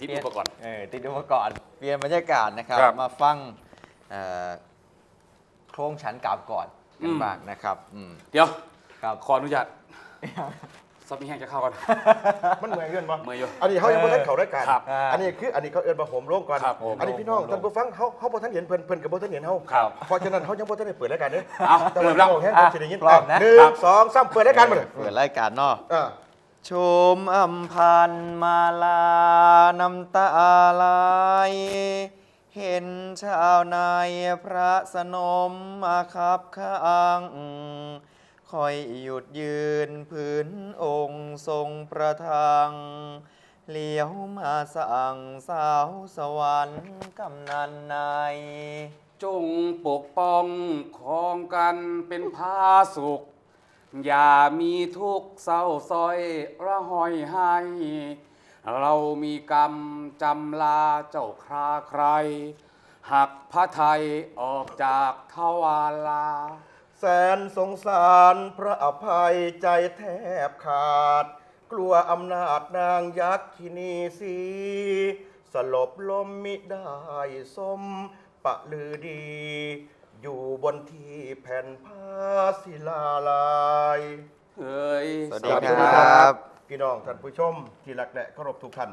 ติดอุปกรณ์ เออติดอุปกรณ์เปลี่ยนบรรยากาศนะครับ ครับมาฟังเอ่อโครงชั้นกราบก่อนอืกันม บ้างนะครับอืมเดี๋ยว ครับ ขออนุญาตซับมีแห้งจะเข้ากัน มันเหมือนกันปะเมื่อยอยู่อันนี้เขายังบ่ทันเข้ารายการครับอันนี้คืออันนี้เขาเอิ้นมาโหมโรงก่อนครับผมอันนี้พี่น้องท่านผู้ฟังเขาเขาบ่ทันเห็นเพิ่นเพิ่นกับบ่ทันเห็นเฮาครับเพราะฉะนั้นเขายังบ่ทันได้เปิดรายการเด้เอาแต่เริ่ว่ามแล้วเราแห้งเพิ่นสิได้ยินพร้อมนะ หนึ่ครังบสองสามเปิดรายการมาเลยเปิดรายการเนาะอ่า ชมอัมพันมาลา น้ำตาไหลเห็นชาวนายพระสนมมาคับข้างคอยหยุดยืนพื้นองค์ทรงประทังเลี้ยวมาสั่งสาวสวรรค์กำนันนายจงปกป้องของกันเป็นพาสุข อย่ามีทุกข์เศร้าซอยระหอยให้ เรามีกรรมจำลาเจ้าคราใคร หักพระไทยออกจากทวารลา แสนสงสารพระอภัยใจแทบขาด กลัวอำนาจนางยักษ์คินีสี สลบลมมิได้สมปะลือดี อยู่บนที่แผ่นผ้าศิลาลายเฮ้ยสวัสสดีวัสดีคครัรับบพี่น้องท่านผู้ชมที่รักและเคารพทุกท่าน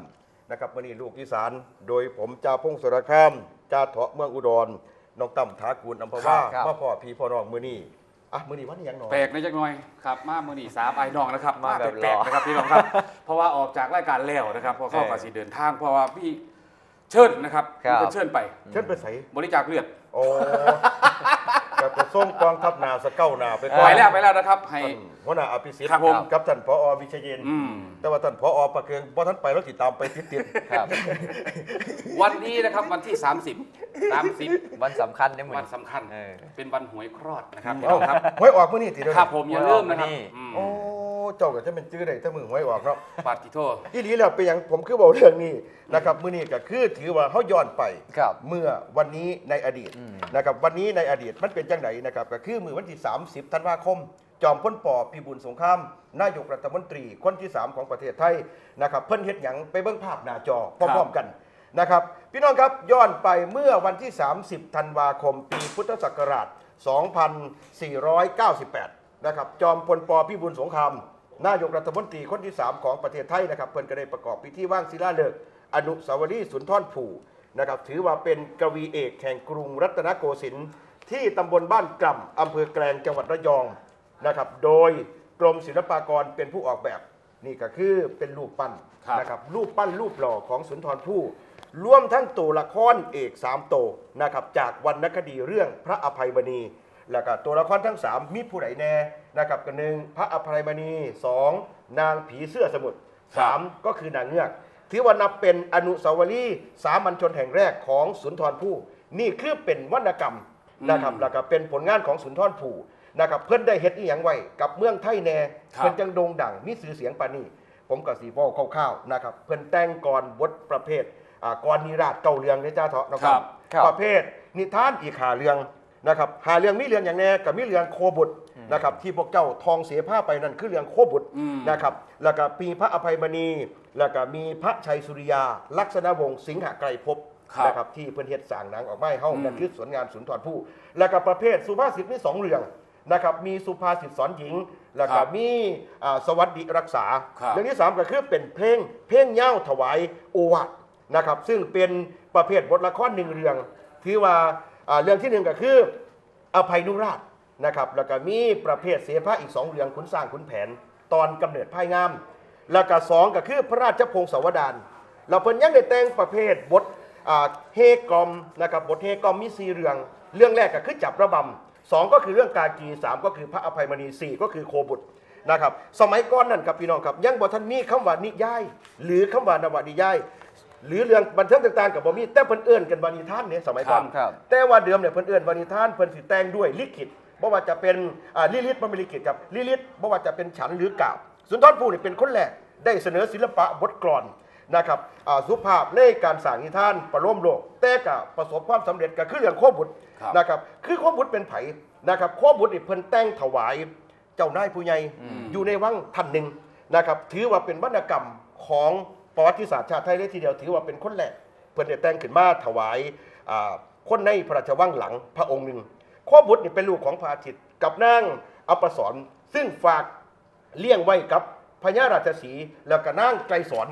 นะครับวันนี้ลูกอีสาน โดยผมจ่าพงศรคามจ่าเถาะเมืองอุดรน้องตั้มถากูลอำเภอว่าครับพ่อพ่อพี่พ่อน้องมือนี่อะมือนี่วันนี้ยังหนอ แปลกในจักหน่อยครับมามือนีสาไปน้องนะครับมาแบบแปลกหล่อ ๆนะครับพี่น้องครับ เพราะว่าออกจากรายการแล้วนะครับพอเข้าเออกับสีเดินทาง เพราะว่าพี่เชิญนะครับครับ พี่เชิญไปเช่นไปใส่บริจาคเลือด โอ้ กับกระส่งกองทัพนาสะเก้านาไปไปแล้วไปแล้วนะครับให้ ท่านหัวหน้าอภิสิทธิ์ครับผม กับท่านพอวิเชยเยนอืม แต่ว่าท่านพอประเกืองพอท่านไปแล้วติดตามไปติดติดครับ วันนี้นะครับวันที่ 30 30 วันสำคัญได้หมดวันสำคัญ เออ เป็นวันหวยคลอดนะครับพี่เอ้าน้องครับหวยออกมื่อนี่ติดด้วยครับผมอย่าลืมนะครับนี่อืมโอ้ เจ้าก็จะเป็นจื้อได้ถ้ามึงหวยออกเนาะ ปาติโทษที่นี้แล้วเป็นอย่างผมคือบอกเรื่องนี้นะครับมื้อนี้ก็คือถือว่าเขาย้อนไปครับเมื่อวันนี้ในอดีตอืมนะครับวันนี้ในอดีตมันเป็นจังไหนนะครับก็คือมือวันที่ 30ธันวาคม จอมพ้นปอพิบูลสงครามนายกรัฐมนตรีคนที่ 3 ของประเทศไทยนะครับเพิ่นเฮ็ดหยังไปเบิ่งภาพหน้าจอพร้อมๆกันนะครับพี่น้องครับย้อนไปเมื่อวันที่ 30ธันวาคม ปีพุทธศักราช 2498 นะครับจอมพลปพิบูลสงคราม นายกรัฐมนตรีคนที่ 3 ของประเทศไทยนะครับเพิ่นก็ได้ประกอบพิธีว่างศิลาฤกษ์อนุสาวรีย์สุนทรภู่นะครับถือว่าเป็นกวีเอกแห่งกรุงรัตนโกสินทร์ที่ตำบลบ้านกล่ำอำเภอแกลงจังหวัดระยองนะครับโดยกรมศิลปากรเป็นผู้ออกแบบนี่ก็คือเป็นรูปปั้นครับนะครับรูปปั้นรูปหล่อของสุนทรภู่รวมทั้งตัวละครเอกสามตัวนะครับจากวรรณคดีเรื่องพระอภัยมณีแล้วก็ตัวละครทั้ง3มีผู้ใดแน่ นะครับกันหนึ่งพระอภัยมณีสองนางผีเสื้อสมุทรสามก็คือนางเงือกถือว่านับเป็นอนุสาวรีย์สามัญชนแห่งแรกของสุนทรภู่นี่คือเป็นวรรณกรรมนะครับแล้วก็เป็นผลงานของสุนทรภู่นะครับเพื่อนได้เฮ็ดอีหยังไว้กับเมืองไทยแน่ครับเพื่อนจังโด่งดังมีสื่อเสียงปานนี้ ผมกับสีเว้าคร่าวๆนะครับเพื่อนแต่งก่อนบทประเภทอ่ากรนิราชเก่าเรืองในจ้าเถาะนะคครัรับบครับประเภทนิทานอีกหาเรื่อง นะครับหาเรื่องมีเรื่องอย่างแน่กับมีเรื่องโคบุตรนะครับที่พวกเจ้าทองเสียผ้าไปนั่นคือเรื่องโคบุตรอืมนะครับแล้วก็มีพระอภัยมณี แล้วก็มีพระชัยสุริยา ลักษณะวงศ์สิงหไกรภพครับนะครับที่เพิ่นเฮ็ดสร้างหนังออกมาให้เฮาอืมนั่นคือสวนงานสุนทรภู่แล้วก็ประเภทสุภาษิตมีสองเรื่องนะครับมีสุภาษิตสอนหญิง แล้วก็มีอ่าสวัสดิรักษาครับเรื่องที่สามก็คือเป็นเพลงเพลงเย้าถวายโอวาทนะครับซึ่งเป็นประเภทบทละครหนึ่งเรื่องที่ว่า อ่าเรื่องที่หนึ่งก็คืออภัยนุราชนะครับแล้วก็มีประเภทเสภาอีกสองเรื่องขุนสร้างขุนแผน ตอนกำเนิดภายงาม แล้วก็สองก็คือพระราชพงศาวดารเราเพิ่นยังได้แต่งประเภทบทเฮกรอมนะครับบทเฮกรอมมีสี่เรื่อง เรื่องแรกก็คือจับระบำสองก็คือเรื่องกากีสามก็คือพระอภัยมณีสี่ก็คือโคบุตรนะครับสมัยก่อนนั่นครับพี่น้องครับยังบ่ทันมีคำว่านิยาย หรือคำว่านวนิยาย หรือเรื่องบันเทิงต่างๆกับบ่มีแต่เพิ่นเอื้อนกันวานิทานเนี่ยสมัยก่อนครับ แต่ว่าเดิมเนี่ยเพิ่นเอื้อนวานิทานเพิ่นสิแต่งด้วยลิขิตบ่ว่าจะเป็นอ่าลิลิตบ่แม่นลิขิตครับลิลิตบ่ว่าจะเป็นฉันหรือกาบสุนทรภู่นี่เป็นคนแรกได้เสนอศิลปะบทกลอนนะครับอ่าสุภาพในการสร้างนิทานประโลมโลก แต่ก็ประสบความสำเร็จก็คือเรื่องโคบุตรครับ นะครับคือโคบุตรเป็นไผนะครับโคบุตรนี่เพิ่นแต่งถวาย เจ้านายผู้ใหญ่อยู่ในวังท่านหนึ่งนะครับถือว่าเป็นวรรณกรรมของ ประวัติศาสตร์ชาติไทยเลยทีเดียวถือว่าเป็นคนแรกเพื่อนได้แต่งขึ้นมาถวายคนในพระราชวังหลังพระองค์หนึ่งข้อบุตรนี่เป็นลูกของพระอาทิตย์กับนางอัปสรซึ่งฝากเลี้ยงไว้กับพญาราชสีแล้วก็นางไกรสอน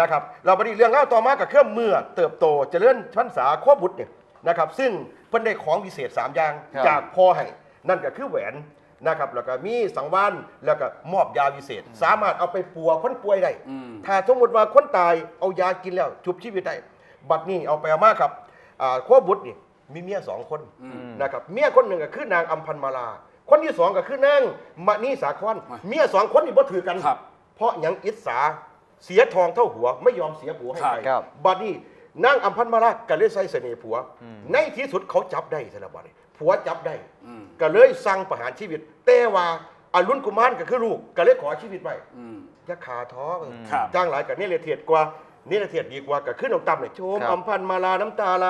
นะครับ เราไปดีเรื่องเล่าต่อมากับเครื่องเมื่อเติบโตเจริญพรรษาข้อบุตรเนี่ยนะครับ ซึ่งเพิ่นได้ของวิเศษสามอย่างจากพ่อให้นั่นก็คือแหวน นะครับแล้วก็มีสังวานแล้วก็มอบยาวิเศษ สามารถเอาไปปัวคนป่วยได้อืมถ้าสมมติว่าคนตายเอายากินแล้วชุบชีวิตได้บัดนี้เอาไปเอามาครับอ่าโคบุตรนี่มีเมียสองคนอืมนะครับเมียคนหนึ่งก็คือนางอัมพันมาลา คนที่สองก็คือนางมณีสาคอนมาเมียสองคนนี่บ่ถือกันครับเพราะหยังอิสาเสียทองเท่าหัวไม่ยอมเสียผัวให้ใครครับบัดนี้นางอัมพันมาลาก็เลยใส่เสน่ห์ผัว ในที่สุดเขาจับได้สารบัดนี้ ผัวจับได้ อืมก็เลยสั่งประหารชีวิต แต่ว่าอรุณกุมารก็คือลูกก็เลยขอชีวิตไว้อืมอย่าขาท้อครับ จ้างหลายกับนี่เลยเทียดกว่านี่เลยเทียดดีกว่าก็ขึ้นองต่ำเลยโชมครับอัมพันธ์มาลาน้ำตาไหล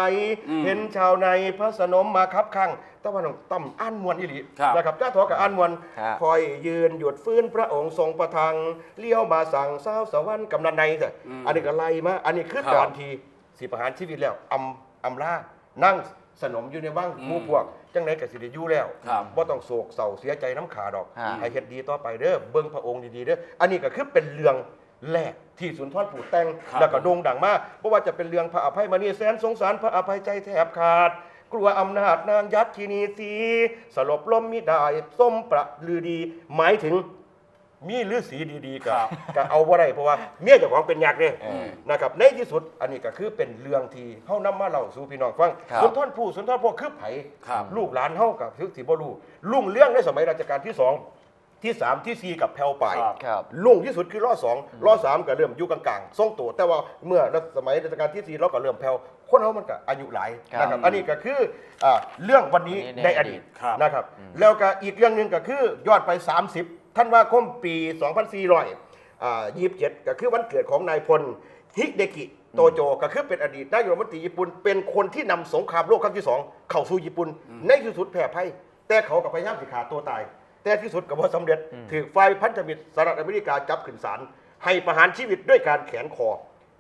อืมเห็นชาวในพระสนมมาคับข้างแต่ว่าน้องต่ำอ่านมวนอีหลีครับ นะครับจ้าทอกับอ่านมวนครับ คอยยืนหยุดฟื้นพระองค์ทรงประทังเลี้ยวมาสั่งเศร้าวสวรรค์กำนันในเถอะอันนี้ก็ไล่มาอันนี้คือครับก่อนทีสิประหารชีวิตแล้วอำอำลานั่ง สนมอยู่ในว่างหมู่พวก จังไหนกับสิได้อยู่แล้วครับบ่ต้องโศกเศร้าเสียใจน้ำขาดอกฮะ ให้เฮ็ดดีต่อไปเด้อเบิ่งพระองค์ดีๆเด้ออันนี้ก็คือเป็นเรื่องแรกที่สุนทรผูแต่งครับ แล้วก็โด่งดังมากเพราะว่าจะเป็นเรื่องพระอภัยมณีแสนสงสารพระอภัยใจแทบขาด กลัวอำนาจนางยักษ์ทีนีสีสลบล้มมิได้ส้มประลือดี หมายถึง มีฤาษีดีๆก็ครับก็เอาบ่ได้เพราะว่าเมียเจ้าของเป็นยักษ์เนี่ยเออนะครับในที่สุดอันนี้ก็คือเป็นเรื่องที่เฮานำมาเล่าสู่พี่น้องฟังครับสุนทรภู่สุนทรภู่คือไผครับลูกหลานเฮากับทึกสิบ่รู้ลุ่งเรื่องในสมัยรัชกาลที่สองที่สามที่สี่กับแผ่วไปครับครับลุ่งที่สุดคือล้อสองล้อสามก็เริ่มอยู่กลางๆทรงตัว แต่ว่าเมื่อรัชสมัยรัชกาลที่สี่เราก็เริ่มแผ่วคนเฮามันก็อายุหลายครับนะครับอันนี้ก็คืออ่าเรื่องวันนี้อันนี้ในในออดีดีตตครับนะครับแล้วก็อีกเรื่องหนึ่งก็คือยอดไป 30 ท่านว่าคมปี 2400อ่า27 ก็คือวันเกิดของนายพลฮิเดกิโตโจก็คือเป็นอดีตนายกรัฐมนตรีญี่ปุ่น เป็นคนที่นำสงครามโลกครั้งที่สองเข้าสู่ญี่ปุ่น ในที่สุดแพ้ภัยแต่เขาก็พยายามสิขาตัวตาย แต่ที่สุดก็บ่สำเร็จถือฝ่ายพันธมิตรสหรัฐอเมริกาจับขึ้นศาลให้ประหารชีวิตด้วยการแขวนคอ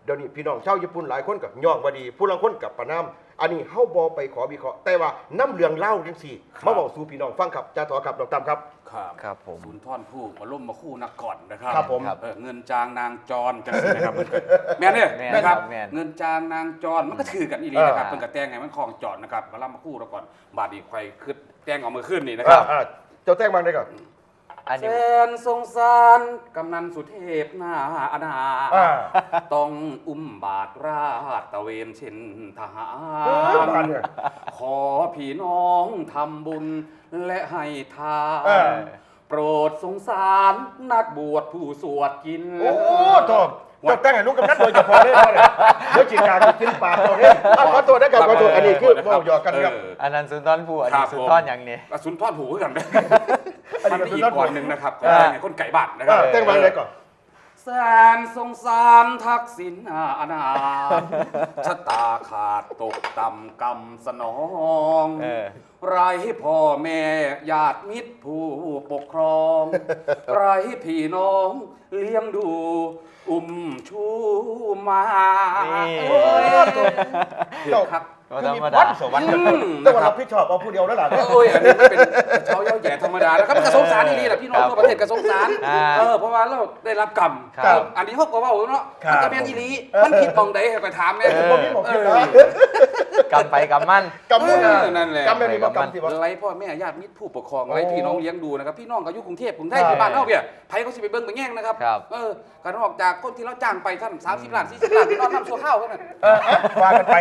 เดี๋ยวนี้พี่น้องชาวญี่ปุ่นหลายคนกับย่องบดี ผู้ลางคนกับประนาม อันนี้เฮาบอไปขอวิเคราะห์แต่ว่าน้ำเลืองเล่าจังสี่ครับ มาบอกสู่พี่น้องฟังครับจ้าถอครับดอกตามครับ ครับครับผม ศูนย์ท่อนผู้มาล่มมาคู่นักก่อนนะครับครับผมเออเงินจางนางจรจังสินะครับเพิ่นก็แม่นเนี่ยแม่นนะครับ แม่น เงินจางนางจรมันก็ถือกันอีหลีนะครับเออ เพิ่นก็แต่งให้มันคลองจอดนะครับมาล่ำมาคู่แล้วก่อนบาดนี้ใครคือแต่งออกมาขึ้นนี่นะคอ่ารับอ่าเจ้าแจ้งมาได้ก่อน อันแสนี้นสงสารกำนันสุเทพหน้าอนา อ่า ต้องอุ้มบาทราชตระเวนเช่นทหาเออร บ้านเนี่ย ขอพี่น้องทำบุญและให้ทาเออน โปรดสงสารนักบวชผู้สวดกินโอ้โต เจ้าแจ้งให้ลูกกำนันโดยเฉพาะเลยนะเนี่ยเดี๋ยวจิตกาจะกินปากตัวเนี่ยอะขอโทษนะครับขอโทษอันนี้คือเว่าหยอกกันครับ เออ อันนั้นสุนทรภู่อันครันี้บสุนผมทรอย่างนี้กระสุนทอดหูกันนะอันนี้มันก็มีสุอีนทรกภู่คนหนึ่งนะครับเออให้คนไก่บ้านนะครัอ่าบแจ้งมาได้ก่อน แสนสงสารทักษิณอนาถชะตาขาดตกต่ำกำสนอง เออ ไรพ่อแม่ญาติมิตรผู้ปกครอง ไรพี่น้องเลี้ยงดู อุ้มชูมานี่ โอ้ยเจ้าครับ ก็คือธรมีรมวัดาดสวรรค์อืม แต่ว่านะครับรับผิดชอบเอาผู้เดียวแล้วล่ะเนี่ยโอ้ยอันนี้มันเป็นเช้าเย้าแย่ธรรมดานะครับมันกระสงสารนี่แหละพี่น้องครับทั่วประเทศกระสงสารอ่าเออเพราะว่าเราได้รับกรรมครับ อันนี้เขาก็ว่าเนาะครับ มันก็แม่นอีหลีมันผิดมองใดให้ไปถามแม่เออ ผมพี่บอกผิดนะกำไปกำมั่นกำมือเออนั่นแหละ กำไม่มีบ่กำที่บ่ไรพ่อแม่ญาติมิตรผู้ปกครองโอ้ไรพี่น้องเลี้ยงดูนะครับพี่น้องก็อยู่กรุงเทพกรุงไทยครับอยู่บ้านเฮาเพี่ยไผเขาสิไปเบิ่งไปแง่งนะครับครับ เออการออกจากคนที่เราจ้างไปท่าน30ล้าน40ล้านพี่น้องนำชั่วข้าวเท่านั้น เอออะว่ากันไป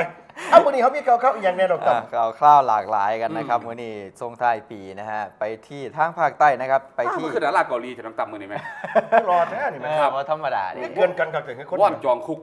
เอาวันนี้เขามีเขาเขาอีกอย่างแน่นอนครับ อะก็เอาคร่าวหลากหลายกันนะครับอืมวันนี้ทรงท้ายปีนะฮะไปที่ทางภาคใต้นะครับ ไปอ้าวที่มันคือดาราเกาหลีที่น้องต่ำมือนี่ไหม รอแท้นี่เอมันอว่าธรรมดาดินี่เกินกันครับถึงให้คนว่อนจองคุก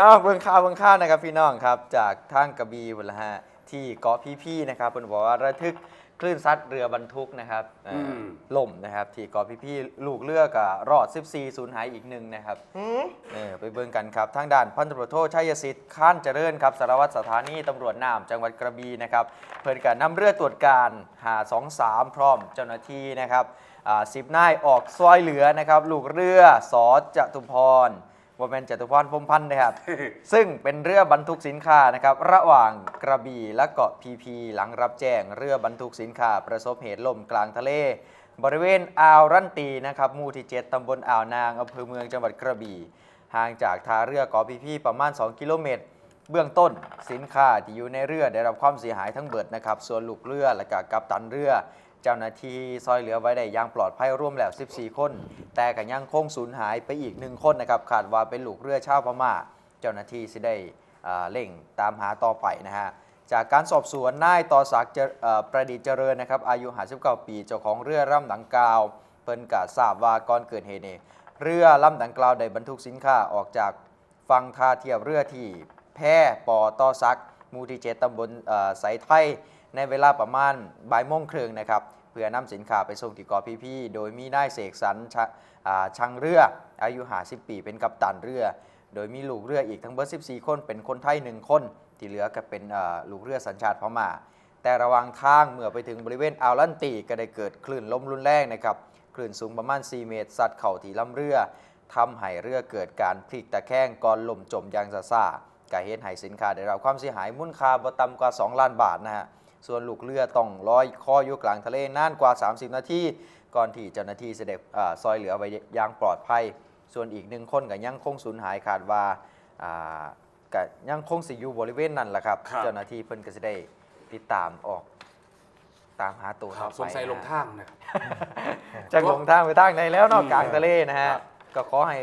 อ้าวเบิ่งข่าวเบิ่งข่าวนะครับพี่น้องครับ จากทางกระบี่บุนละฮะ ที่เกาะพี่ๆนะครับเพิ่นบอกว่าระทึกคลื่นซัดเรือบรรทุกนะครับเอ่ออม ล่มนะครับ ที่เกาะพี่ๆลูกเรือกับรอด 14สูญหายอีกหนึ่งนะครับ หืมเออไปเบิ่งกันครับ ทางด้านพันตำรวจโทชัยสิทธิ์ข้านเจริญครับสารวัตรสถานีตำรวจน้ำจังหวัดกระบี่นะครับเพิ่นก็นำเรือตรวจการหา23 พร้อมเจ้าหน้าที่นะครับอ่าสิบนายออกซอยเหลือนะครับ ลูกเรือสอจตุพร ว่าเป็นจตุพรพรหมพันธ์นะครับ ซึ่งเป็นเรือบรรทุกสินค้านะครับ ระหว่างกระบี่และเกาะพีพีหลังรับแจ้ง เรือบรรทุกสินค้าประสบเหตุล่มกลางทะเล บริเวณอ่าวรันตีนะครับหมู่ที่ 7ตำบลอ่าวนางอำเภอเมืองจังหวัดกระบี่ ห่างจากท่าเรือเกาะพีพีประมาณ 2 กิโลเมตร เบื้องต้นสินค้าที่อยู่ในเรือได้รับความเสียหายทั้งเบิดนะครับ ส่วนลูกเรือและก็กัปตันเรือ เจ้าหน้าที่ซอยเหลือไว้ได้อย่างปลอดภัยร่วมแล้ว 14 คน แต่ก็ยังคงสูญหายไปอีกหนึ่งคนนะครับขาดว่าเป็นลูกเรือชาวพม่า เจ้าหน้าที่สิได้เร่งตามหาต่อไปนะฮะจากการสอบสวนนายต่อศักดิ์ประดิษฐ์เจริญนะครับอายุ59ปีเจ้าของเรือลำดังกล่าว เปิ้นกะทราบว่าก่อนเกิดเหตุนี่เรือลำดังกล่าวได้บรรทุกสินค้าออกจากฝั่งท่าเทียบเรือที่แพร่ปอต่อซักมูที่เจ็ดตำบลเอ่อสายไทย ในเวลาประมาณบ่ายโมงครึ่งนะครับเพื่อนำสินค้าไปส่งที่เกาะพีพีโดยมีนายเสกสรรชะอ่าชังเรือ อายุ50ปี เป็นกัปตันเรือ โดยมีลูกเรืออีกทั้งเบิด14 คน เป็นคนไทย 1 คน ที่เหลือก็เป็นลูกเรือสัญชาติพม่า แต่ระหว่างทางเมื่อไปถึงบริเวณอ่าวลันตีก็ได้เกิดคลื่นลมรุนแรงนะครับคลื่นสูงประมาณ 4 เมตร สัดเข่าที่ลำเรือทำให้เรือเกิดการพลิกตะแคงก่อนล่มจมยางซาซากาเหตุให้สินค้าได้รับความเสียหายมูลค่าบ่ต่ำกว่า 2 ล้านบาทนะฮะ ส่วนลูกเรือต้องลอยคออยู่กลางทะเลนานกว่า 30 นาทีก่อนที่เจ้าหน้าที่เสด็จอ่าซอยเหลือไว้อย่างปลอดภัย ส่วนอีกหนึ่งคนก็ยังคงสูญหายขาดว่าอ่าก็ยังคงสิอยู่บริเวณนั้นแหละครับครับ เจ้าหน้าที่เพิ่นก็จะได้ติดตามออกตามหาตัวครับต่อไปสงสัยนะฮะลงทางนะครับจะลงทางไปทางไหนแล้วนอกอืมกลางทะเลนะฮะครับก็ขอให้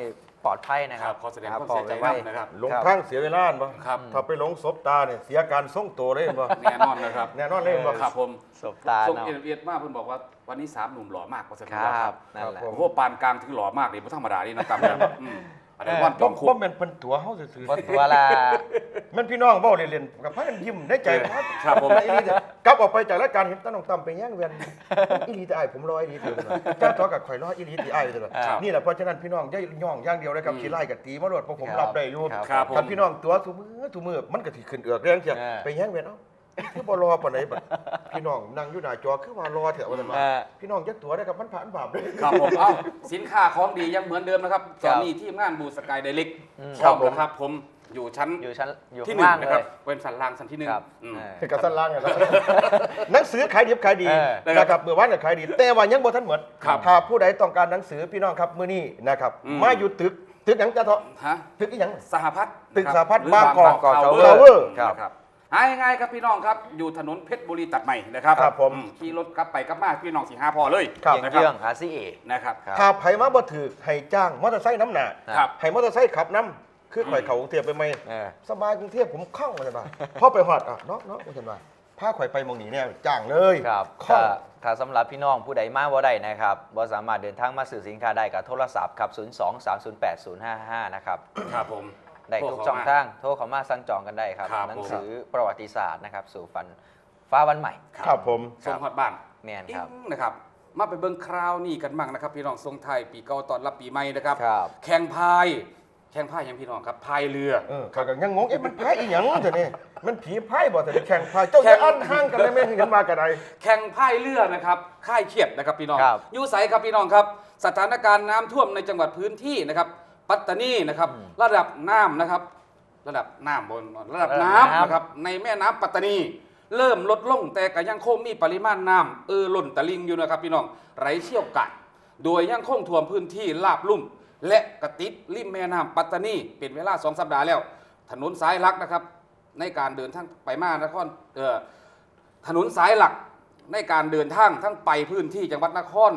ปลอดภัยนะคครัรับบขอแสดงรับความเสียใจไว้ด้วยนะครับ หลงทางเสียเวลาบ่ครับ ถ้าไปหลงศพตาเนี่ยเสียการทรงตัวเลยบ่ แน่นอนนะครับแน่นอนเลยบ่ ครับผมสบตาส่งเนาะเอ็นเอ็ดมากเพิ่นบอกว่าวันนี้สามหนุ่มหล่อมากกว่าสักคครัรับบนั่นแหละครับโอ้โหปานกลางถึงหล่อมากเลยไม่ธรรมดานี่นะครับอืม อันนี้วันจบ่อมคุบ่กแม่นเพิ่นตัวเฮาซื่อว่าตัวละๆมันพี่น้องเว้าเล่นๆกับพากันยิ้มได้ใจครับครับผมอีหลีเด้อกลับออกไปจากรายการเห็นตาน้องตั้มไปแย่งเวียนอีหลีแต่อ้ายผมรออีหลีเดียวกันจ้าตัวกับข่อยรออีหลีที่อ้ายเด้อครับนี่แหละเพราะฉะนั้นพี่น้องอย่าย่องอย่างเดียวเลยครับอืมขี้ไล่กับตีมาโลดเพราะผมครับรับได้อยู่ครับครับผมคันพี่น้องตัวทุมือทุมือมันก็สิขึ้นเอือกเรื่องเสียเออไปแย่งเวียนเอ้า คือบ่รอปานไหนบัดพี่น้องนั่งอยู่หน้าจอคือว่ารอแถวว่าซั่นว่าเออ พี่น้องจักตัวได้ครับมันผ่านบาปเด้อครับผมเอ้าสินค้าของดียังเหมือนเดิมนะครับครัตอบนนี้ทีมงานบูสกายไดเล็กอืมชอบนะครับผมอยู่ชั้นอยู่ชั้นอยู่ที่ข้างหนึ่ล่างงนะเลครับย เป็นสันล่างชั้นที่หนึ่งครับอืม เออให้กับสั้นล่างอะนะ หนังสือขายดิบขายดีเออ นะครับเมื่อวานก็ขายดี แต่ว่ายังบ่ทันหมดครับถ้าผู้ใดต้องการหนังสือพี่น้องครับมื้อนี้นะครับอืม มาอยู่ตึกตึกหยังจะเถาะฮะตึกอีหยัง สหพัฒน์ตึกนะครับสหพัฒน์หรือบางกอกบางกอก Tower Tower ครับ นะครับ หาง่ายๆครับพี่น้องครับอยู่ถนนเพชรบุรีตัดใหม่นะครับครับผม อืขี่รถกลับไปกลับมาพี่น้องสี่ห้าพอเลยครับเยี่ยงนะคเยื่อรังบหาซีเอ นะครับ ครับ ถ้าไผมาบ่ถือให้จ้างมอเตอร์ไซค์น้ำหนาครับ ให้มอเตอร์ไซค์ขับน้ำคือข่อยเข้ากรุงเทพไปไหมเออ สบายกรุงเทพผมคล่องว่าซั่นว่าพอไปฮอดอะเนาะเนาะว่าซั่นว่าพาข่อยไปหมองนี้เนี่ยจ้างเลยครับคล่อถ้างถ้าสำหรับพี่น้องผู้ใดมาบ่ได้นะครับบ่สามารถเดินทางมาซื้อสินค้าได้กับโทรศัพท์ครับ 023080055 นะครับ ครับผม ได้ทุกช่องทางโทรเข้ามาสั่งจองกันได้ครับ ครับ หนังสือประวัติศาสตร์นะครับ สู่ฟันฟ้าวันใหม่ ครับผม ส่งฮอดบ้านแม่นครับ อิ๊งนะครับ มาไปเบิ่งคราวนี้กันบ้างนะครับ พี่น้องทรงไทายปีเก่าตอนรับปีใหม่นะครับ ครับ แข่งพาย แข่งพายยังพี่น้องครับพายเรือ เออข้อยก็ยังงงเอ๊ะมันพายอีหยังเถอะนี่มันผีพายบ่แต่แข่งพายเจ้าอย่าอันห่างกันเลยแม่นเห็นมากันได แข่งพายเรือนะครับค่ายเขียดนะครับพี่น้องครับ อยู่ใสครับพี่น้องครับ สถานการณ์น้ำท่วมในจังหวัดพื้นที่นะครับ ปัตตานีนะครับ ระดับน้ำนะครับ ระดับน้ำบนระดับน้ำนะครับในแม่น้ำปัตตานี เริ่มลดลงแต่ก็ยังคงมีปริมาณน้ำเออล้นตะลิงอยู่นะครับพี่น้องไหลเชี่ยวกัดโดยยังคงท่วมพื้นที่ลาบลุ่ม และกระติดริมแม่น้ำปัตตานีเป็นเวลาสองสัปดาห์แล้ว ถนนสายหลักนะครับ ในการเดินทางไปมานครเออถนนสายหลักในการเดินทางทั้งไปพื้นที่จังหวัดนคร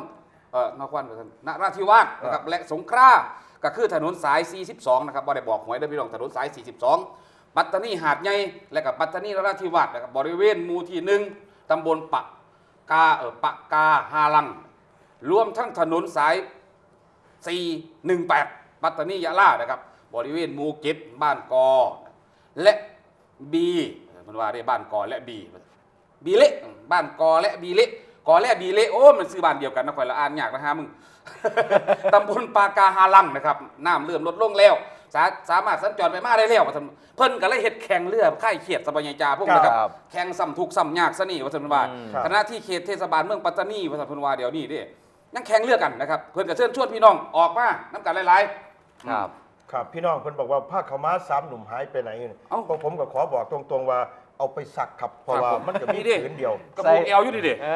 เอ่อนครนราธิวาสนะครับและสงขลา ก็คือถนนสาย 42 นะครับบ่ได้บอกหวยได้พี่น้องถนนสาย 42 ปัตตานีหาดใหญ่และกับปัตตานีนราธิวาสนะครับบริเวณหมู่ที่หนึ่งตำบลปะกาเออปะกาฮาลัง รวมทั้งถนนสาย 418 ปัตตานียะลานะครับบริเวณหมู่เก็ตบ้านกอ และบีมันว่าได้บ้านกอและบีบีเละบ้านกอและบีเละ กอและบีเละโอ้มันซื้อบ้านเดียวกันนะคอยละอ่านยากนะฮะมึง ตำบลปากาฮาลังนะครับน้ำเริ่มลดลงแล้ว สาสามารถสัญจรไปมาได้แล้วว่าซั่นเพิ่นก็เลยเฮ็ดแข่งเรือค่ายเขียดสบายจาพวกนะครับครับแข่งซ้ำทุกข์ซ้ำยากซะนี่ว่าซั่นว่าอืมคณะที่เขตเทศบาลเมืองปัตตานีว่าซั่นเพิ่นว่าเดี๋ยวนี้เด้ยังแข่งเรือกันนะครับเพิ่นก็เชิญชวนพี่น้องออกมาน้ำกันหลายๆ ครับ ครับพี่น้องเพิ่นบอกว่าผ้าขาวม้าสามหนุ่มหายไปไหนเนี่ยเอ้า พวกผมก็ขอบอกตรงๆว่าเอาไปซักครับเพราะว่าครับผมมันก็มีนี่ดิผืนเดียว กระโปรงเอวอยู่นี่เด้เอ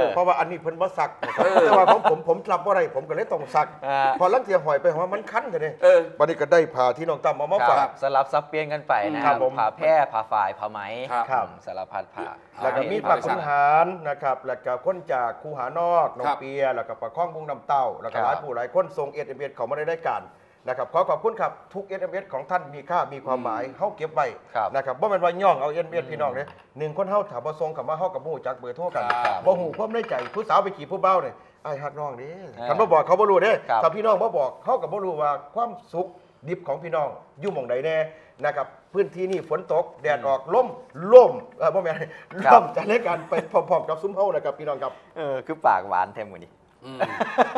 อ เพราะว่าอันนี้เพิ่นบ่ซักนะครับเออแต่ว่าของผมผมรับบ่ได้ผมก็เลยต้องซัก อ่า พอลังเทียหอยไปหอยมันคันกันนี่เออบัดนี้ก็ได้ผ้าที่น้องตั้มเอามาคฝารัก บสลับซับเปลี่ยนกันไปนะคครัรับบผมผ่าแพร่ผ่าฝ่ายผ่าไหมครับครับอืมสารพัดผ่าแล้วก็มีปลาขุนหารนะครับ แล้วก็คนจากคูหานอกน้องครับเปีย แล้วก็ปลาข้องบุงน้ำเต้า แล้วก็ครับหลายผู้หลายคนส่งเอสเอ็มเอสเขามาได้ได้การ นะครับขอขอบคุณครับทุกเอสเอ็มเอสของท่านมีค่ามีความหมายเฮาเก็บไว้ครับนะครับบ่แม่นว่าย่องเอาเอสเอ็มเอสพี่น้องเด้หนึ่งคนเฮาถามบ่ส่งคำว่าเฮากับบ่ฮู้จักเบอร์โทรกันครับ บ่ฮู้ความในใจผู้สาวไปขี่ผู้เบ้าเนี่ยไอ้ายฮักน้องเด้อ่าคันบ่บอกเขาบ่รู้เด้ครับ ถ้าพี่น้องบ่บอกเฮาก็บ่รู้ว่าความสุขดิบของพี่น้องอยู่หม่องใดแน่นะครับพื้นที่นี่ฝนตกแดดออกลมล่มเออบ่แม่นครับล่มจะเล่นกันไปพร้อมๆกับซุ้มเฮานะครับพี่น้องครับ เออคือปากหวานแทมมือนี้ อืม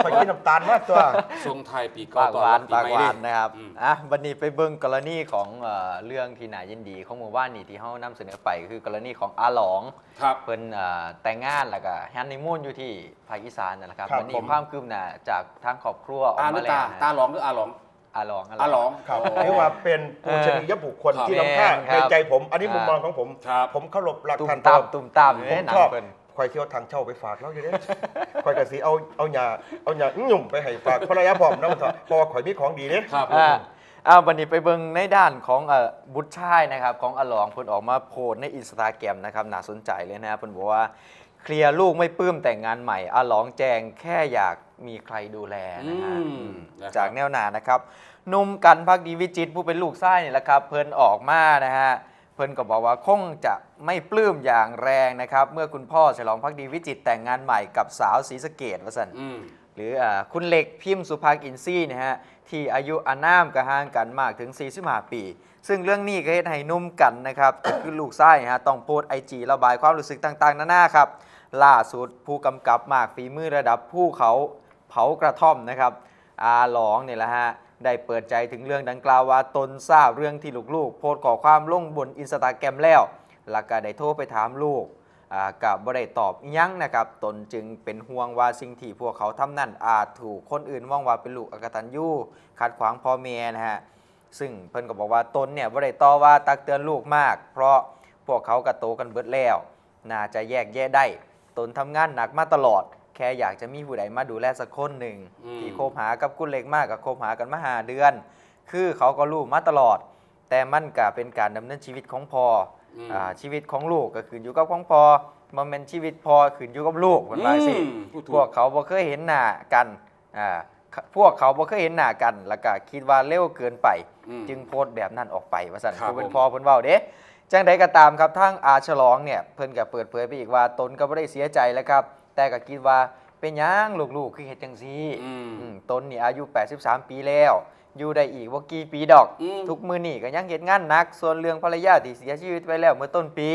ไปกินน้ำตาลมากตัว ทรงไทยปีเก่าปากต้อหนวารันบปีปากใหม่หวานเด้นะครับ อืม อะวันนี้ไปเบิ่งกรณีของเอ่อเรื่องที่น่ายินดีของหมู่บ้านนี่ที่เฮานำเสนอไปคือกรณีของอาหลองครับ เพิ่นเอ่อแต่งงานแล้วก็ฮันนีมูนอยู่ที่ภาคอีสานนั่นแหละครับครับวันนี้ผม ความคืบหน้าจากทางครอบครัวออกตาหรืมาอแล้ตาวนะตาหลองหรืออาหลองอาหลอง อาหลอง ครับโอ้เรียกว่าเป็นปูชนียบุคคลครับที่ล้ำค่าแม่นครัในบใจผม อันนี้มุมมองของผม ครับ ผมเคารพหลักตุ่มท่านตามพ่อตุ่มตามอยู่ผในมหนัชงอบเพิ่น คอยเที่ยวทางเช่าไปฝากแล้วอยู่เด้ คอยกะสิเอาเอาหยาเอาหยาหยุ่มไปให้ฝากภรรยาผมนะมันเถอะเพราะว่าข่อยมีของดีเด้ ครับ อ่าอ่าวันนี้ไปเบิ่งในด้านของเอ่อบุตรชายนะครับของอาหลองเพิ่นออกมาโพสต์ในอินสตาแกรมนะครับน่าสนใจเลยนะครับเพิ่นบอกว่าเคลียร์ลูกไม่ปลื้มแต่งงานใหม่อาหลองแจงแค่อยากมีใครดูแลนะฮะอืมอืมนะครับ จากแนวหนานะครับหนุ่มกันพักดีวิจิตรผู้เป็นลูกชายนี่แหละครับเพิ่นออกมานะฮะเพิ่นก็บอกว่าคงจะไม่ปลื้มอย่างแรงนะครับ เมื่อคุณพ่อฉลองพักดีวิจิตรแต่งงานใหม่กับสาวศรีสะเกดวสันอืมหรืออาคุณเหล็กพิมพ์สุภาคอินซี่นะฮะที่อายุอานามกระห่างกันมากถึง 45 ปี ซึ่งเรื่องนี้ก็เฮ็ดให้หนุ่มกันนะครับก็คือลูกชายฮะต้องโพสไอจีระบายความรู้สึกต่างๆนานาครับ ล่าสุดผู้กำกับมากฝีมือระดับผู้เขาเผากระท่อมนะครับอาหลองเนี่ยแหละฮะ ได้เปิดใจถึงเรื่องดังกล่าวว่าตนทราบเรื่องที่ลูกๆ โพสต์ขอความลงบนอินสตาแกรมแล้ว แล้วก็ได้โทรไปถามลูกกับบ่ได้ตอบยังนะครับ ตนจึงเป็นห่วงว่าสิ่งที่พวกเขาทำนั่นอาจถูกคนอื่นมองว่าเป็นลูกอกตันยูขัดขวางพ่อแม่นะฮะ ซึ่งเพิ่นก็บอกว่าตนเนี่ยบ่ได้ต่อว่าตักเตือนลูกมาก เพราะพวกเขากระโตกันเบิดแล้ว น่าจะแยกแยะได้ ตนทำงานหนักมาตลอด ค่อยากจะมีผู้ใดมาดูแลสักคนหนึ่งอืม ที่คบหากับกุนเล็กมากกับคบหากันมาหาเดือน คือเขาก็รู้มาตลอด แต่มันก็เป็นการดำเนินชีวิตของพ่ออมอ่าชีวิตของลูกก็ขึ้นอยู่กับของพ่อมันเป็นชีวิตพ่อขึ้นอยู่กับลูกคนว่าสิ อืมพูดถูพวกเขาบ่เคยเห็นหน้ากัน อ่า พวกเขาบ่เคยเห็นหน้ากัน แล้วก็คิดว่าเร็วเกินไป อืม จึงโพสต์แบบนั้นออกไปว่าสั่นครับ ผู้เป็นผมพ่อเพิ่นเว้าเด้จังใดก็ตามครับทางอาฉลองเนี่ยเพิ่นก็เปิดเผยไปอีกว่าตนก็บ่ได้เสียใจแล้วครับ แต่ก็คิดว่าเป็นหยังลูกๆคือเฮ็ดจังซี่อืมอืมตนนี่อายุ 83 ปีแล้ว อยู่ได้อีกว่ากี่ปีดอก อืม ทุกมือนี่ก็ยังเฮ็ดงานหนัก ส่วนเรื่องภรรยาที่เสียชีวิตไปแล้วเมื่อต้นปี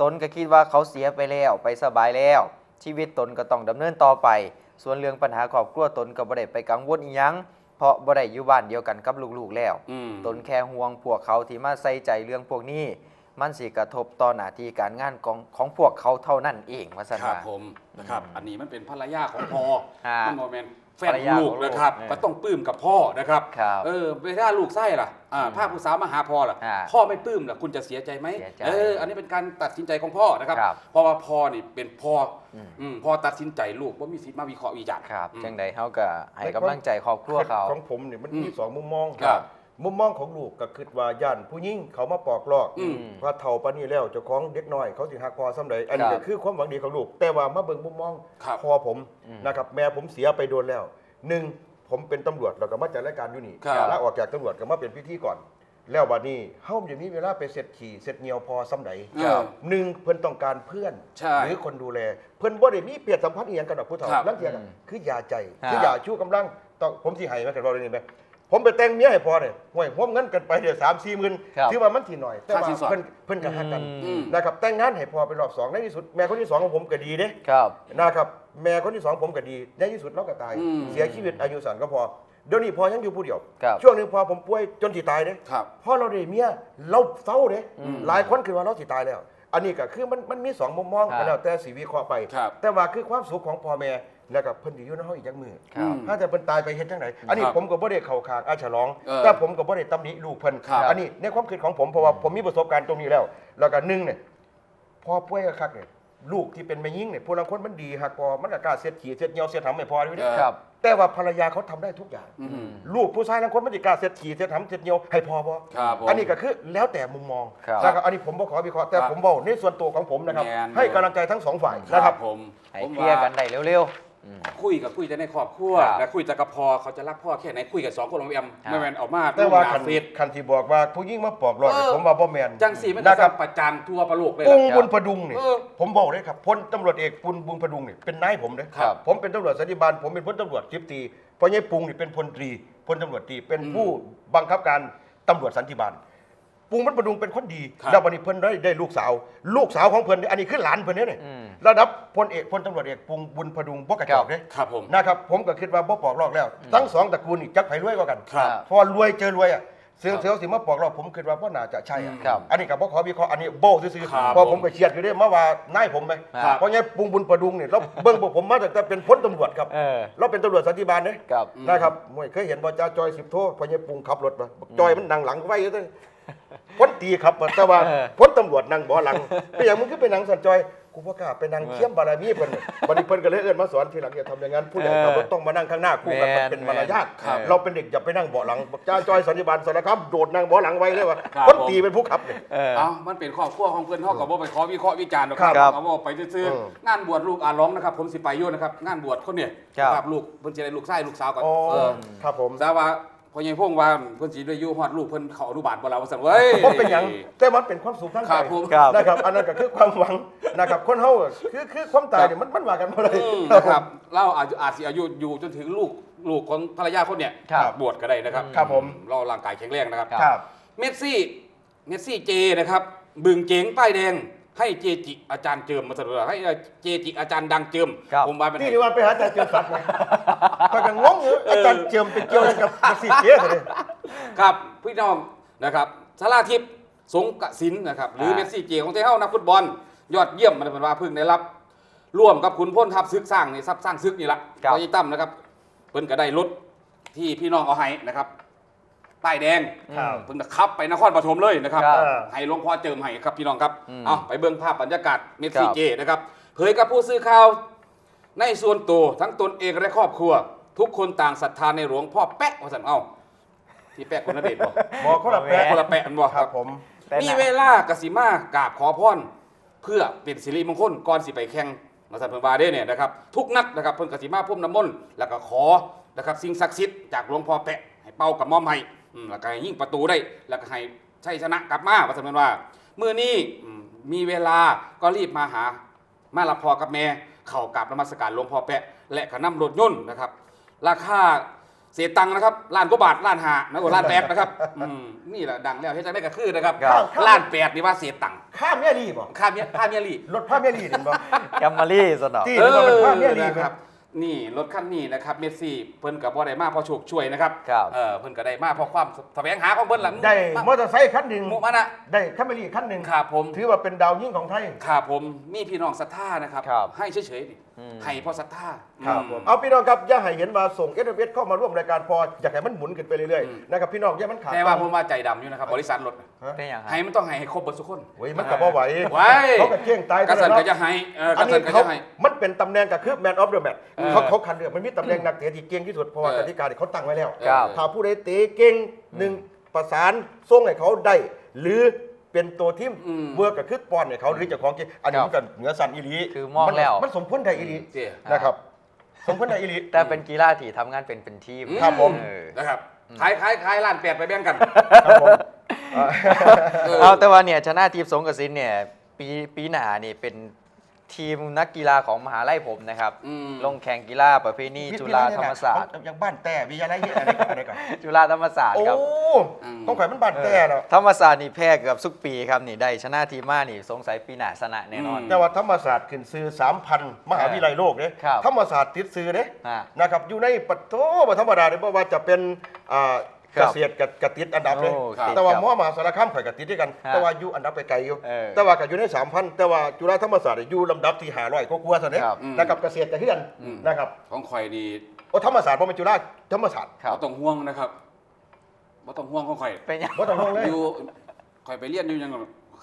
ตนก็คิดว่าเขาเสียไปแล้วไปสบายแล้ว ชีวิตตนก็ต้องดำเนินต่อไป ส่วนเรื่องปัญหาครอบครัวตนก็บ่ได้ไปกังวลอีหยัง เพราะบ่ได้อยู่บ้านเดียวกันกับลูกๆแล้ว อืม ตนแค่ห่วงพวกเขาที่มาใส่ใจเรื่องพวกนี้ มันสิกระทบต่อหน้าที่การงานของของพวกเขาเท่านั้นเองว่าซั่นครับว่า ผมนะครับ อืมอันนี้มันเป็นภรรยาของพ่อฮะมันโมเมนแฟภรนรยาลูกของลูกนะครับ เออก็ต้องปลื้มกับพ่อนะครับ ครับเออไปถ้าลูกไส้ล่ะอ่าอืมภาพผู้สาวมาหาพ่อล่ะอ่าพ่อไม่ปลื้มล่ะคุณจะเสียใจไหมเสียใจเออ อันนี้เป็นการตัดสินใจของพ่อนะครับ ครับ เพราะว่าพ่อนี่เป็นพ่ออมอืมพ่อตัดสินใจลูกว่ามีสิทธิ์มาวิเคราะห์วิจารณ์ครับอืม จังใดเฮาก็ให้กำลังใจครอบครัวเขา ของผมเนี่ยมันอืมมีสองมุมมองครับ มุมมองของลูกก็คือว่าย่านผู้หญิงเขามาปอกลอกอืมว่าเฒ่าปานนี้แล้วเจ้าของเด็กน้อยเขาสิหักพอซ้ำใดอันนี้ครัก็บคือความหวังดีของลูก แต่ว่ามาเบิ่งมุมมองครับพอผมอืมนะครับแม่ผมเสียไปโดนแล้วหนึ่งผมเป็นตำรวจแล้วก็มาจัดรายการอยู่นี่ครับแล้วออกจากตำรวจก็มาเป็นพิธีก่อน แล้ววันนี้เฮาจะมีเวลาไปเสร็จขี่เสร็จเหนียวพอซ้ำใดครับหนึ่งเพิ่นต้องการเพื่อนใช่หรือคนดูแล เพิ่นบ่ได้มีเปรียบสัมพันธ์อีหยังกันดอกผู้เฒ่าครับนั่นเทียนอืมคือยาใจ ครับ คือยาชูกำลังต้องผมสิให้มาแต่เราเลยนี่ไหม ผมไปแต่งเมียให้พอเนี่ยห่วยผมเงินกันไปเดี๋ยวสามสี่หมื่นครับที่ว่ามันทีหน่อย แต่ว่าค่าสินสอด เพิ่นเพิ่นกันหักกันอืม นะครับแต่งงานให้พอเป็นรอบสองในที่สุดแม่คนที่สองของผมก็ดีเด้ ครับ นะครับแม่คนที่สองผมก็ดีในที่สุดเราก็ตาย อืม เสียชีวิตอายุสั้นก็พอเดี๋ยวนี้พอยังอยู่ผู้เดียว ครับ ช่วงหนึงพอผมป่วยจนที่ตายเด้ครับ พอเราได้เมียเราเศร้าเด้หลายคนคือว่าเราสิตายแล้ว อันนี้ก็คือมันมันมีสองมุมมองครับ ก็แล้วแต่สีวิเคราะห์ไป ครับแต่ว่าคือความสุขของพ่อแม่ แล้วก็เพิ่นสิอยู่ในเฮาอีกจักมือครับถ้าจะเพิ่นตายไปเฮ็ดจังไดอันนี้ครับผมก็บ่ได้เข้าข้างอาฉลองเออแต่ผมก็บ่ได้ตำหนิลูกเพิ่นครับ อันนี้ในความคิดของผมเพราะว่าผมมีประสบการณ์ตรงนี้แล้ว แล้วก็หนึ่งเนี่ยพอป่วยก็คักเนี่ยลูกที่เป็นแม่ยิ่งเนี่ยผู้ลางคนมันดีหักพอมันก็กล้าเสียดขี่เสียดเหี่ยวเสียดทำไม่พอเลยเอเนี่ยอครับ แต่ว่าภรรยาเขาทำได้ทุกอย่าง อืม ลูกผู้ชายบางคนมันจะกล้าเสียดขี่เสียดทำเสียดเหี่ยวให้พอบ่ครับผมอันนี้ก็คือแล้วแต่มุมมองครับนะครับอันนี้ผมบ่ขอวิเคราะห์แต่ครับผมบอกในส่วนตัวของผมนะครับ แม่น ให้กำลังใจทั้งสองฝ่ายนะนะคครัรับบผมให้ผมเคลียร์ว่า กันได้เร็วๆอืม คุยกับคุยจะในครอบครัวครับ และคุยจะกับพอเขาจะรักพ่อแค่ไหนคุยกับสองคนของแอมครับ ไม่แมนออกมาแต่ว่าหคัน้านเฟซคันที่บอกว่าผู้ยิ่งมาปอกรอยเออ ผมว่าบ่แมนจังสีมันนะจะครับประจานทั่วประโลกเลยปุล่ะงบุญพดุงนี่เออผมบอกเลยครับพลตำรวจเอกปุณบุญพดุงนี่เป็นนายผมเลยครับ ผมเป็นตำรวจสันติบาลผมเป็นพลตำรวจทิพตีเพราะยายปุงนี่เป็นพลตรีพลตำรวจตรีเป็นผู้บังคับการตำรวจสันติบาล ปุงบุญพดุงเป็นคนดี ครับแล้ววันนี้เพิ่นได้ได้ลูกสาว ลูกสาวของเพิ่นนี่อันนี้คือหลานเพิ่นเนี่ยนี่อืม ระดับพลเอกพลตำรวจเอกปุงบุญพดุงบ่กระจอกเนี่ยครับผม นะครับผมก็คิดว่าบ่ปอกลอกแล้ว ทั้งสองตระกูลนี่จักไผรวยกว่ากันครับพอรวยเจอรวยอะเสียงครับเสียวสิมาปอกลอกผมคิดว่าบ่น่าจะใช่อะครับอันนี้ก็บ่ขอวิเคราะห์อันนี้โบ้ซื่อครับๆเพอผมก็เครียดอยู่เด้มาว่านายผมไหมครับ เพราะงี้ปุงบุญประดุงเนี่ยเราเบิ่งพวกผมมาตั้งแต่เป็นพ้นตำรวจครับเออเราเป็นตำรวจสันติบาลเนี่ยครับ นะครับมวยเคยเห็นบ่จ่าจอยสิบโทเพราะงี้ปุงขับรถมาบอกจอยมันนั่งหลังไว้อยู่เด้อ พ้นตีครับแต่ว่าเออพ้นตำรวจนั่งบ่หลังเป็นอย่างมึงคือไปนั่งสันจอยกูบ่กล้าไปนั่งเคียมบารมีเพิ่นบัดนี้เพิ่นก็เลยเอิ้นมาสอนทีหลังอย่าทำอย่างนั้นผู้ใหญ่ขับรถต้องมานั่งข้างหน้าคู่กันมันเป็นมารยาทครับเราเป็นเด็กอย่าไปนั่งเบาะหลังบอกจ้าจอยสันติบาลสารคามโดดนั่งเบาะหลังไว้เลยว่าครับพ้นผมตีเป็นผู้ขับเนี่ยเออเอามันเป็นครอบครัวของเพื่อนเขากับว่าไปขอวิเคราะห์วิจารณ์หรอกครับเอาว่าไปซื้อเออๆงานบวชลูกอาร้องนะครับผมสิไปอยุ่นะครับงานบวชคนเนี่ยครับครับลูกเพิ่นจะได้ลูกชายลูกสาวก่อนอ๋อเออครับผมแต่ว่า พอยังพงว่าเพิ่นสิได้อยู่ฮอดลูกเพิ่นเขาอนุบาลบ่เราว่าซั่นเว้ย ผมเป็นหยังแต่มันเป็นความสุขทั้งคใจรับผมครับ นะครับ อันนั้นก็คือความหวังนะครับคนเฮาอะคือคือความตายเนี่ยมันมันว่ากันบ่ได้อืมนะครั บเราอาจจะอาจสิอายุอยู่จนถึงลูกลูกของภรรยาคนเนี่ยครับบวชก็ได้นะครับครับผม เราร่างกายแข็งแรงนะครับ ครับครับเมสซี่ เมสซี่เจนะครับ บึงเจ๋งป้ายแดง ให้เจจิอาจารย์เจิมมาเสนอให้เจจิอาจารย์ดังเจิมครับ ผมว่าเป็นนี่นี่ว่าไปหาอาจารย์เจียมศักดิ์ไงก็ยังงงอยู่อาจารย์เจียมไปเกี่ยวอะไรกับสี่เจียเลย ครับพี่น้องนะครับสาราทิพย์สงกสินนะครับหรืออ่าเมสซี่เจของเทเฮานักฟุตบอล ยอดเยี่ยมมันเป็นว่าเพิ่งได้รับ ร่วมกับคุณพ้นทัพซึกสร้างนี่ทัพสร้างซึกนี่ละครับพอยี่ตั้มนะครับเพิ่นก็ได้รถที่พี่น้องเอาให้นะครับ ป้ายแดงครับ เพิ่นก็ขับไปนครปฐมเลยนะครับ ครับให้หลวงพ่อเจิมให้ครับพี่น้องครับ อืมเอาไปเบิ่งภาพบรรยากาศเมสซี่ครับ เจนะครับ เผยกับผู้สื่อข่าว ในส่วนตัวทั้งตนเองและครอบครัว ทุกคนต่างศรัทธาในหลวงพ่อแปะว่าสันเอ้าที่แปะคนนเดชน์บอกบอกเขาละแปะคนละแปะอันบอกคครัรับ บผม แต่มีน่ะ เวลากสิมากราบขอพรเพื่อเป็นสิริมงคลก่อนสิไปแข่งมาสันเพิ่นวาเด้เนี่ยนะครับทุกนัดนะครับเพิ่นกสิมาพ่มน้ำมนต์แล้วก็ขอนะครับสิ่งศักดิ์สิทธิ์จากหลวงพ่อแปะให้เป่ากับม่อมให้อืม แล้วก็ให้ยิงประตูได้ แล้วก็ให้ชัยชนะกลับมาว่าสันเพิ่นว่าเมื่อนี้อืมมีเวลาก็รีบมาหามารับพ่อกับแม่เข้ากราบนมัสการหลวงพ่อแปะ และก็นำรถยนต์นะครับ ราคาเสียตังค์นะครับล้านกว่าบาทล้านหานะกว่าล้านแปดนะครับอืมนี่แหละดังแล้วเฮ็ดจังได้ก็คือนะครับครับล้านแปดนี่ว่าเสียตังค์ข้ามเมียรีบอกค่าเมียค่าเมียลีรถผ้าเมียรีเห็นบ่แกมมารี่สนอที่นี่มันเป็นภาพเมียลีนะครับ นี่รถคันนี้นะครับเมสซี่เพิ่นกับว่าได้มาเพอโชคช่วยนะครับครับ เออเพิ่นก็ได้มาเพราะความแสวงหาของเพิ่นหลังได้มอเตอร์ไซค์คันหนึ่งมุมานะได้ข้ามเมียรีคันหนึ่งครับผมถือว่าเป็นดาวยิ่งของไทย ครับผมมีพี่น้องศรัทธานะครับ ครับ ให้เฉยๆดิอืมให้เพราะศรัทธาครับอืผมมเอาพี่น้องครับอย่าให้เห็นว่าส่งเอสเอเข้ามาร่วมรายการพออยากให้มันหมุนขึ้นไปเรื่อยอืมๆนะครับพี่น้องอย่ามันขาดแต่ว่าผมว่าใจดำอยู่นะครับบริษัทรถฮะเป็นอย่างไรให้มันต้องให้ให้ครบเบิดทุกคนเว้ยมันกับบ่ไหวไว้เขาก็เที่ยงตายกระสันเท่าก็จะให้เออกอัระนสันี้นก็เขาจะให้มันเป็นตำแหน่งก็คือแมนออฟเดอะแมตเออเขาเขาคันเลือกมันมีตำแหน่งนักเตะที่เก่งที่สุดเพราะว่าเออกติกาที่เขาตั้งไว้แล้วครับถ้าผู้ใดเตะเก่งหนึ่งประสานส่งให้เขาได้หรือ เป็นตัวทีมอืมเมื่อกับคือป้อนให้เขาหรือเจ้าของเก่งอันนี้ครับมันก็เหนือสันอีหลีคือมองแล้วนมันสมพ้นได้อีหลีเจ๊นะครับ สมพ้นได้อีหลี แต่เป็นกีฬาที่ทำงานเป็นเป็นทีมครับผม เออนะครับขายขายขายล้านแปดไปแบ่งกัน ครับผมอ่าเออ เอาแต่ว่าเนี่ยชนะทีมสงกระสินเนี่ยปีปีหน้านี่เป็น ทีมนักกีฬาของมหาลัยผมนะครับ อืม ลงแข่งกีฬาประเพณีจุฬาธรรมศาสตร์ อย่างบ้านแต่วิทยาลัยเฮ็ดอะไรกันอะไรกันจุฬาธรรมศาสตร์โอ้ครับอืม ต้องข่อยมันบ้านแต่แล้ว ธรรมศาสตร์นี่แพ้เกือบทุกปีครับนี่ได้ชนะทีมมานี่สงสัยปีหน้าชนะแน่นอน อืม แต่ว่าธรรมศาสตร์ขึ้นซื้อ3,000 มหาวิทยาลัยโลกเนี่ยครับธรรมศาสตร์ติดซื้อเนี่ยอ่านะครับอยู่ในปัตโตบ่ธรรมดาเลยเพราะว่าจะเป็นอ่า ครัเกบษตรกับกติดอันดับเลย โอ้ครับแต่ว่าครับมอมหาสารคามข่อยกติดด้วยกัน ฮะแต่ว่าอยู่อันดับไปไกลอยู่เออแต่ว่าก็อยู่ใน3,000แต่ว่าจุฬาธรรมศาสตร์อยู่ลำดับที่500กว่าๆเท่านั้นครับนะครับเกษตรกับเฮือนอืมนะครับของข่อยดีโอ้ธรรมศาสตร์บ่แม่นจุฬาธรรมศาสตร์ครับ บ่ต้องห่วงนะครับบ่ต้องห่วงของข่อยเป็นยังบ่ต้องห่วงเลย อยู่ข่อยไปเรียนอยู่ยัง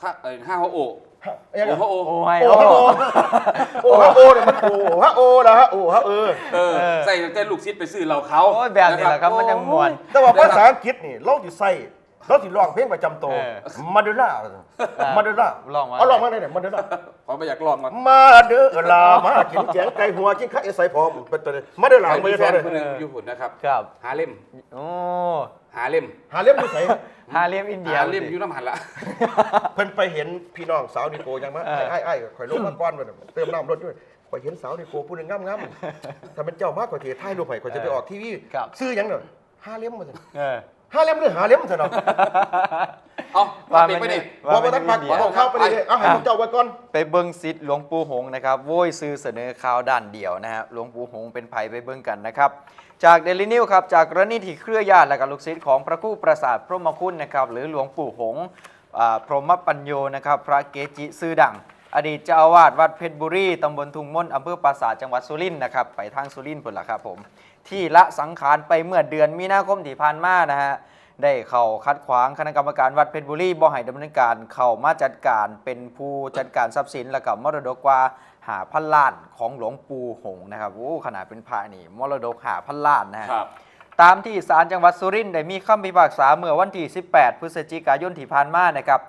ค่าเอ้ยห้าหัวโอฮะยังไงโอ้โหโอโอ้ยโอ้โอ้ฮะโอ้โอ้ฮะโอ้เนี่ยมันโอ้ฮะโอ้แล้วฮะโอ้ฮะเออเออใส่แต่ลูกศิษย์ไปซื้อเหล่าเขาโอ้ยแบบนี้แหละครับมันยังมวนแต่ว่าภาษาอังกฤษนี่เราสิใส่ เราสิร้องเพลงประจำตัวเออ มาเดล่ามาเดล่าลองมาเอาลองมาได้ไหนมาเดล่าผมไม่อยากลองก่อนมาเดลามากินแกงไก่หัวกินข้าวไอ้ใส่พร้อมเป็นตัวนี้มาเดลาข่อยไม่มีได้แฟใส่เลยนคนหนึงอยู่หุ่นนะครับครับ หาเล่มโอ้หาเล่มหาเล่มดูใส่ฮาเลียมอินเดีย หาเล่มอยู่น้ำหันละ เพิ่นไปเห็นพี่น้องสาวนิโกยังมาเออ ไอ้ไอ้ไอ้ข่อยลงมาก้อนมาเติมน้ำรถด้วยข่อยเห็นสาวนิโกผู้หนึงงามๆถ้าเป็นเจ้ามากกว่าเทถ่ายรูปให้ข่อยจะไปออกทีวีครับ ซื้อหยังเนาะหาเล่มมาสิเออ หาเล่มหรือหาเล่มซะเนาะเอาว่าเด็กไปดิบอกว่าตั้งพักบอกเข้าไปเลยเอาให้พวกเจ้าไว้ก่อนไปเบิ้งซิดหลวงปู่หงส์นะครับโว้ยซื้อเสนอข่าวด้านเดียวนะฮะหลวงปู่หงส์เป็นไผไปเบิ้งกันนะครับจากเดลินิวครับจากกรณีที่เครือญาติและกับลูกศิษย์ของพระครู่ประสาทพรหมคุณนะครับหรือหลวงปู่หงส์อ่าพรหมปัญโยนะครับพระเกจิซื่อดังอดีตเจ้าอาวาสวัดเพชรบุรีตำบลทุ่งมนอำเภอปราสาทจังหวัดสุรินทร์นะครับไปทางสุรินทร์พุ่นละครับผม ที่ละสังขารไปเมื่อเดือนมีนาคมที่ผ่านมานะฮะได้เข้าคัดขวางคณะกรรมการวัดเพชรบุรีบ่ให้ดำเนินการเข้ามาจัดการเป็นผู้จัดการทรัพย์สินและกับมรดกกว่าหาพันล้านของหลวงปู่หงส์นะครับโอ้ขนาดเป็นพระนี่มรดกหาพันล้านนะฮะครับ ตามที่ศาลจังหวัดสุรินทร์ได้มีคำพิพากษาเมื่อวันที่ 18 พฤศจิกายนที่ผ่านมานะครับ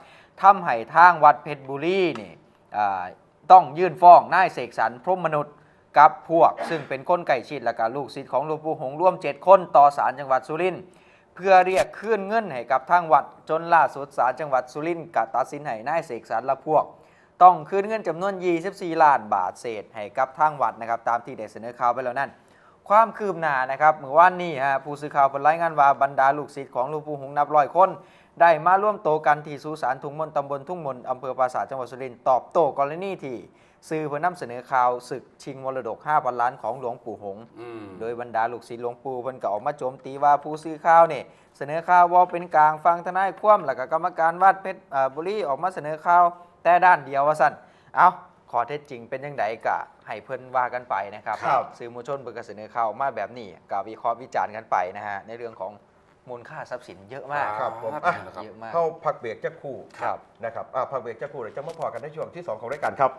ทำให้ทางวัดเพชรบุรีนี่อ่าต้องยื่นฟ้องนายเสกสรรพรหมมนุษย์ กับพวก ซึ่งเป็นคนไก่ชิดและกับลูกศิษย์ของหลวงปู่หงร่วม 7 คนต่อศาลจังหวัดสุรินทร์เพื่อเรียกคืนเงินให้กับทางวัดจนล่าสุดศาลจังหวัดสุรินทร์กตัดสินให้นายเสกสรรและพวก ต้องคืนเงินจำนวน 24 ล้านบาทเศษให้กับทางวัดนะครับตามที่ได้เสนอข่าวไปแล้วนั่นความคืบหน้านะครับเมื่อวานนี้ฮะผู้สื่อข่าวผยรายงานว่าบรรดาลูกศิษย์ของหลวงปู่หงนับร้อยคน ได้มาร่วมโตกันที่สุสานทุ่งมนต์ตำบลทุ่งมนต์อำเภอปราสาทจังหวัดสุรินทร์ตอบโต้กรณีที่ สื่อเพื่อนำเสนอข่าวศึกชิงมรดก5พันล้านของหลวงปู่หงส์อืม โดยบรรดาลูกศิษย์หลวงปู่เพิ่นก็ออกมาโจมตีว่าผู้ซื้อข่าวเนี่ยเสนอข่าวว่าเป็นกลางฟังทนายคว่ำแล้วก็กรรมการวัดเพชรอ่าบุรีออกมาเสนอข่าวแต่ด้านเดียวว่าสั่นเอาขอเท็จจริงเป็นยังไงกะให้เพิ่นว่ากันไปนะครับครับ สื่อมวลชนเพิ่นก็เสนอข่าวมาแบบนี้ก็วิเคราะห์วิจารณ์กันไปนะฮะในเรื่องของมูลค่าทรัพย์สินเยอะมาก ครับผมอะเยอะมาก เข้าพักเบรกจะครู่ครับ นะครับอ่าพักเบรกจะครู่เดี๋ยวจะมาพอกันในช่วงที่2ของรายการครับ